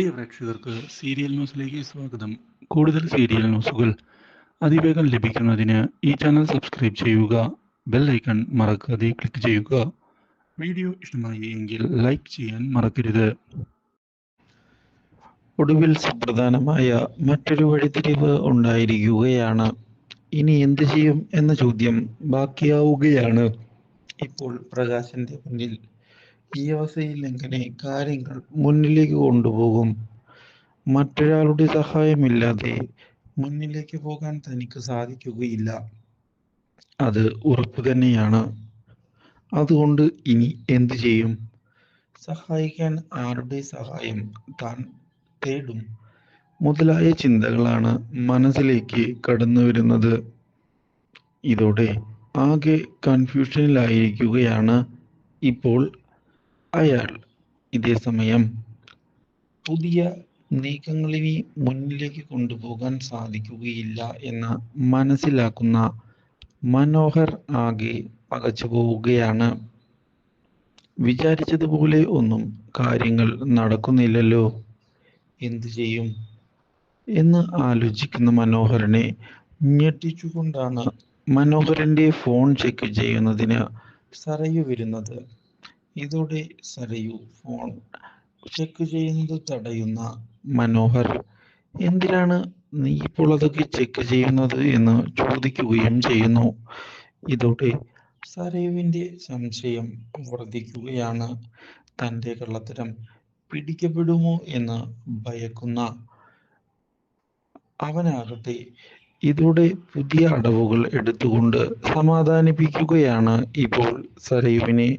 പ്രിയ പ്രേക്ഷകർക്ക് സീരിയൽ ന്യൂസിലേക്ക് സ്വാഗതം. കൂടുതൽ സീരിയൽ ന്യൂസുകൾ അതിവേഗം ലഭിക്കുന്നതിന് ഈ ചാനൽ സബ്സ്ക്രൈബ് ചെയ്യുക ബെൽ ഐക്കൺ മറക്കാതെ ക്ലിക്ക് ചെയ്യുക. വീഡിയോ ഇഷ്ടമായി എങ്കിൽ ലൈക്ക് ചെയ്യാൻ മറക്കരുത്. ഒടുവിൽ സുപ്രധാനമായ മറ്റൊരു വഴിത്തിരിവ് ഉണ്ടായിരിക്കുകയാണ്. ഇനി എന്ത് ചെയ്യും എന്ന ചോദ്യം ബാക്കിയാവുകയാണ്. ഇപ്പോൾ പ്രകാശന്റെ മുന്നിൽ ഈ അവസ്ഥയിൽ എങ്ങനെ കാര്യങ്ങൾ മുന്നിലേക്ക് കൊണ്ടുപോകും? മറ്റൊരാളുടെ സഹായമില്ലാതെ മുന്നിലേക്ക് പോകാൻ തനിക്ക് സാധിക്കുകയില്ല. അത് ഉറപ്പ് തന്നെയാണ്. അതുകൊണ്ട് ഇനി എന്തു ചെയ്യും? സഹായിക്കാൻ ആരുടെ സഹായം താൻ തേടും? മുതലായ ചിന്തകളാണ് മനസ്സിലേക്ക് കടന്നു വരുന്നത്. ഇതോടെ ആകെ കൺഫ്യൂഷനിലായിരിക്കുകയാണ് ഇപ്പോൾ അയാൾ ഇതേ സമയം പുതിയ നീക്കങ്ങളിനി മുന്നിലേക്ക് കൊണ്ടുപോകാൻ സാധിക്കുകയില്ല എന്ന് മനസ്സിലാക്കുന്ന മനോഹർ ആകെ പകച്ചു പോവുകയാണ്. വിചാരിച്ചതുപോലെ ഒന്നും കാര്യങ്ങൾ നടക്കുന്നില്ലല്ലോ. എന്തു ചെയ്യും? എന്ന് ആലോചിക്കുന്ന മനോഹരനെ ഞെട്ടിച്ചുകൊണ്ടാണ് മനോഹരന്റെ ഫോൺ ചെക്ക് ചെയ്യുന്നതിന് സരയു വരുന്നത്. ഇതോടെ സരയു ഫോൺ ചെക്ക് ചെയ്യുന്നത് തടയുന്ന മനോഹർ എന്തിനാണ് നീ ഇപ്പോൾ അതൊക്കെ ചെക്ക് ചെയ്യുന്നത്? എന്ന് ചോദിക്കുകയും ചെയ്യുന്നു. ഇതോടെ സരയുവിന്റെ സംശയം വർദ്ധിക്കുകയാണ്. തന്റെ കള്ളത്തരം പിടിക്കപ്പെടുമോ? എന്ന് ഭയക്കുന്ന അവനാകട്ടെ ഇതോടെ പുതിയ അടവുകൾ എടുത്തുകൊണ്ട് സമാധാനിപ്പിക്കുകയാണ് ഇപ്പോൾ സരയുവിനെ